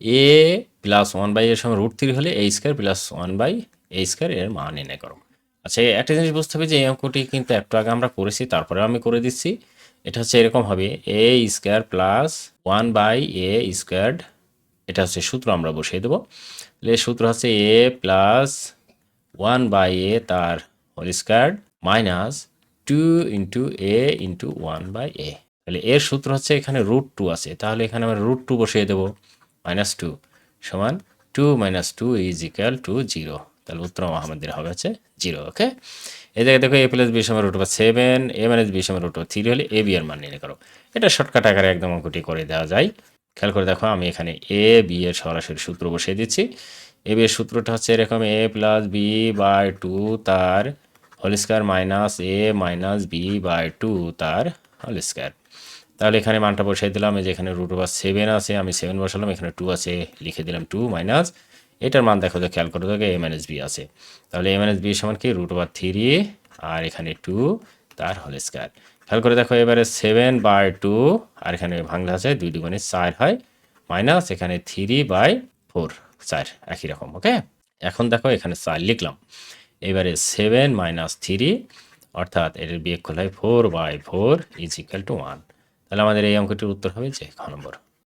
A plus one by এর সময় root three হলে a square plus one by a square এর মান নির্ণয় করো। আচ্ছা একটা জিনিস বুঝতে হবে যে, এই অঙ্কটি কিন্তু একটু আগে আমরা করেছি তারপরে আমি করে দিচ্ছি। এটা হচ্ছে এরকম হবে a square plus one by a squared এটা হচ্ছে সূত্র আমরা বসিয়ে দেবো। তাহলে সূত্র হচ্ছে a plus one by a তার whole square minus two into a into one by a তাহলে এর সূত্র হচ্ছে এখানে রুট টু আছে, তাহলে এখানে আমরা রুট টু বসিয়ে দেবো। মাইনাস টু সমান two minus two is equal to zero তাহলে উত্তর আমাদের হবে হচ্ছে জিরো ওকে এই জায়গায় দেখো এ প্লাস বি সমান root over seven a minus b সমান রুট থ্রি হলে এ বি এর মান নির্ণয় করো। এটা শর্টকাট আকারে একদম অঙ্কটি করে দেওয়া যায়। খেয়াল করে দেখো আমি এখানে এ বি এর সরাসরি সূত্র বসিয়ে দিচ্ছি। এ বি এর সূত্রটা হচ্ছে এরকম a plus b by two তার whole square minus a minus b by two তার হোল স্কোয়ার তাহলে এখানে মানটা বসাই দিলাম, এই যে এখানে রুট ওভার সেভেন আছে, আমি সেভেন বসালাম, এখানে টু আছে, লিখে দিলাম টু মাইনাস এটার মান দেখো তো, খেয়াল করে দেখো এ মাইনাস বি আছে। তাহলে এ মাইনাস বি সমান কি? রুট ওভার থ্রি আর এখানে টু তার হোল স্কোয়ার খেয়াল করে দেখো, এবারে সেভেন বাই টু আর এখানে ভাঙলে আছে, দুই দুগুণে চার হয় মাইনাস এখানে থ্রি বাই ফোর চার, একই রকম ওকে এখন দেখো, এখানে চার লিখলাম। এবারে সেভেন মাইনাস থ্রি অর্থাৎ এর বিয়োগ করলে হয় four by four is equal to one তাহলে আমাদের এই অঙ্কটির উত্তর হবে যে খ নম্বর।